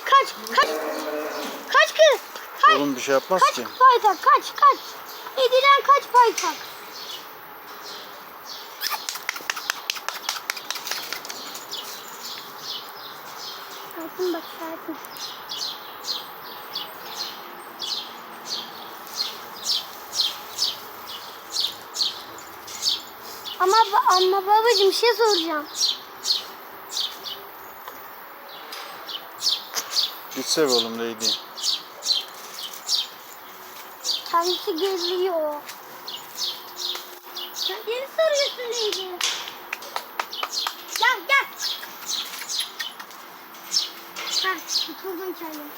kaç kaç. Kaç kız. Kaç. Oğlum bir şey yapmaz Kaç ki. paytak kaç kaç. Edilen kaç paytak. Sakin bak sakin. Ama ama babacığım bir şey soracağım. Gitse be oğlum Lady. Kendisi geliyor. Sen beni soruyorsun neydi? Gel gel. Ha, tutuldum kendim.